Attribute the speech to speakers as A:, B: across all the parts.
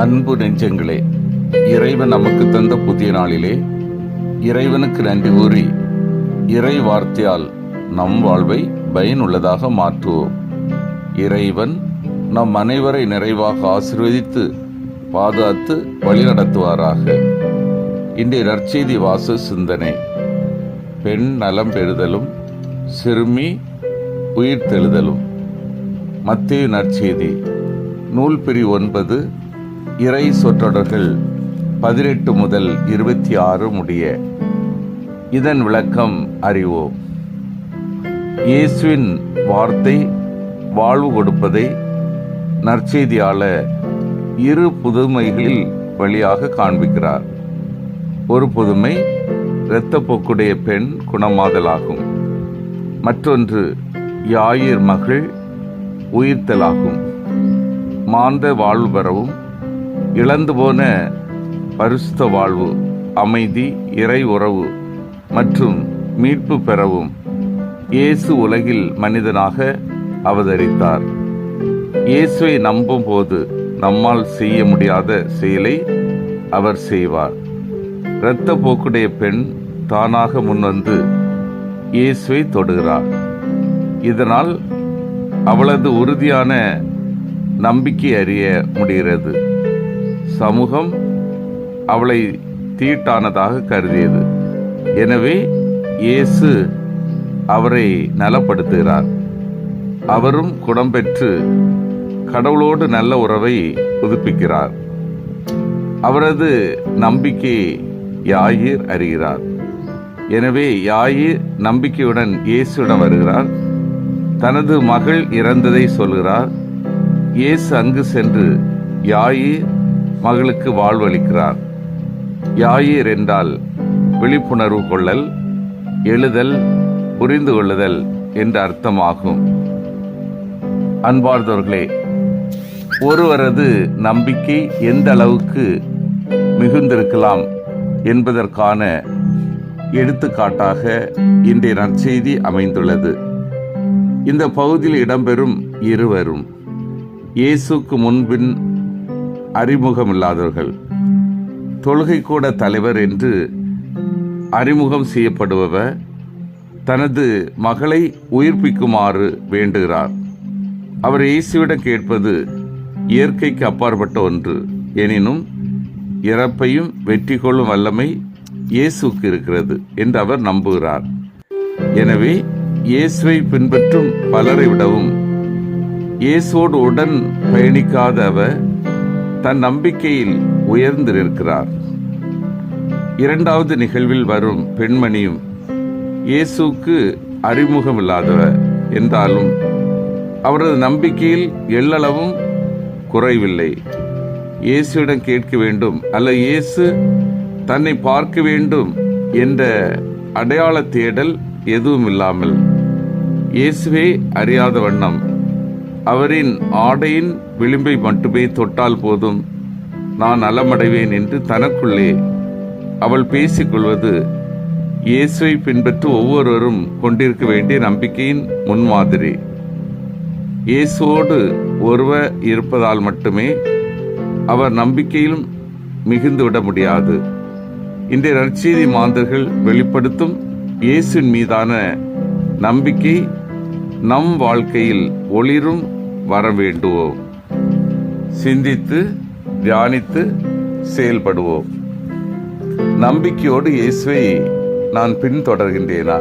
A: அன்பு நெஞ்சங்களே இறைவன் நமக்கு தந்த புதிய நாளிலே இறைவனுக்கு நன்றி கூறி இறை வார்த்தையால் நம் வாழ்வை பயனுள்ளதாக மாற்றுவோம். இறைவன் நம் அனைவரை நிறைவாக ஆசிர்வதித்து பாதுகாத்து வழிநடத்துவாராக. இன்றைய நற்செய்தி வாச சிந்தனை பெண் நலம் பெறுதலும் சிறுமி உயிர் தெழுதலும். மத்திய நற்செய்தி நூல் பிரி ஒன்பது இறை சொற்றொடர்கள் பதினெட்டு முதல் இருபத்தி ஆறு முடிய இதன் விளக்கம் அறிவோம். இயேசுவின் வார்த்தை வாழ்வு கொடுப்பதை நற்செய்தியாளர் இரு புதுமைகளில் வழியாக காண்பிக்கிறார். ஒரு புதுமை இரத்தப்போக்குடைய பெண் குணமாதலாகும். மற்றொன்று யாயிர் மகள் உயிர்த்தலாகும். மாந்த வாழ்வு பெறவும் இழந்து போன பரிசுத்த வாழ்வு அமைதி இறை உறவு மற்றும் மீட்பு பெறவும் இயேசு உலகில் மனிதனாக அவதரித்தார். இயேசுவை நம்பும் போது நம்மால் செய்ய முடியாத செயலை அவர் செய்வார். இரத்த போக்குடைய பெண் தானாக முன்வந்து இயேசுவை தொடுகிறார். இதனால் அவளது உறுதியான நம்பிக்கை அறிய முடிகிறது. சமூகம் அவளை தீட்டானதாக கருதியது. எனவே இயேசு அவரை நலப்படுத்துகிறார். அவரும் குணம் பெற்று கடவுளோடு நல்ல உறவை புதுப்பிக்கிறார். அவரது நம்பிக்கை யாயிர் அறிகிறார். எனவே யாயிர் நம்பிக்கையுடன் இயேசுடன் வருகிறார். தனது மகள் இறந்ததை சொல்கிறார். இயேசு அங்கு சென்று யாயிர் மகளுக்கு வாழ்வளிக்கிறார். யாயீர் என்றால் விழிப்புணர்வு கொள்ளல் எழுதல் புரிந்து கொள்ளுதல் என்ற அர்த்தமாகும். அன்பார்ந்தவர்களே ஒருவரது நம்பிக்கை எந்த அளவுக்கு மிகுந்திருக்கலாம் என்பதற்கான எடுத்துக்காட்டாக இன்றைய நற்செய்தி அமைந்துள்ளது. இந்த பகுதியில் இடம்பெறும் இருவரும் இயேசுக்கு முன்பின் அறிமுகமில்லாதவர்கள். தொழுகை கூட தலைவர் என்று அறிமுகம் செய்யப்படுபவர் தனது மகளை உயிர்ப்பிக்குமாறு வேண்டுகிறார். அவர் இயேசுவிடம் கேட்பது இயற்கைக்கு அப்பாற்பட்ட ஒன்று. எனினும் இறப்பையும் வெற்றி கொள்ளும் வல்லமை இயேசுக்கு இருக்கிறது என்று அவர் நம்புகிறார். எனவே இயேசுவை பின்பற்றும் பலரை விடவும் இயேசுவோடு உடன் பயணிக்காத அவர் தன் நம்பிக்கையில் உயர்ந்திருக்கிறார். இரண்டாவது நிகழ்வில் வரும் பெண்மணியும் இயேசுக்கு அறிமுகமில்லாதவர் என்றாலும் அவரது நம்பிக்கையில் எள்ளளவும் குறைவில்லை. இயேசுவிடம் கேட்க வேண்டும் அல்ல இயேசு தன்னை பார்க்க வேண்டும் என்ற அடையாள தேடல் எதுவும் இல்லாமல் இயேசுவே அறியாத வண்ணம் அவரின் ஆடையின் விளிம்பை மட்டுமே தொட்டால் போதும். நான் நலமடைவேன் என்று தனக்குள்ளே அவள் பேசிக்கொள்வது இயேசுவை பின்பற்று ஒவ்வொருவரும் கொண்டிருக்க வேண்டிய நம்பிக்கையின் முன்மாதிரி. இயேசுவோடு ஒருவர் இருப்பதால் மட்டுமே அவர் நம்பிக்கையிலும் மிகுந்து விட முடியாது. இன்றைய நற்செய்தி மாந்தர்கள் வெளிப்படுத்தும் இயேசுவின் மீதான நம்பிக்கை நம் வாழ்க்கையில் ஒளிரும் வர வேண்டுவோம் சிந்தித்து தியானித்து செயல்படுவோம். நம்பிக்கையோடு இயேசுவை நான் பின்தொடர்கின்றேனா?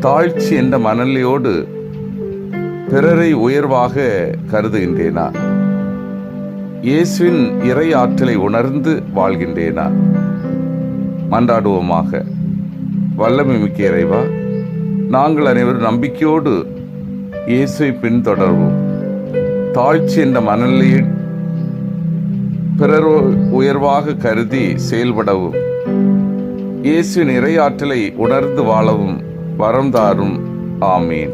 A: தாழ்ச்சி என்ற மனநிலையோடு பிறரை உயர்வாக கருதுகின்றேனா? இயேசுவின் இறை ஆற்றலை உணர்ந்து வாழ்கின்றேனா? மன்றாடுவோமாக. வல்லமை மிக்க இறைவா நாங்கள் அனைவரும் நம்பிக்கையோடு இயேசுவை பின்தொடர்வோம். தாழ்ச்சி என்ற மனநிலையில் பிறர் உயர்வாக கருதி செயல்படவும் இயேசுவின் நிறையாற்றலை உணர்ந்து வாழவும் வரம் தாரும். ஆமீன்.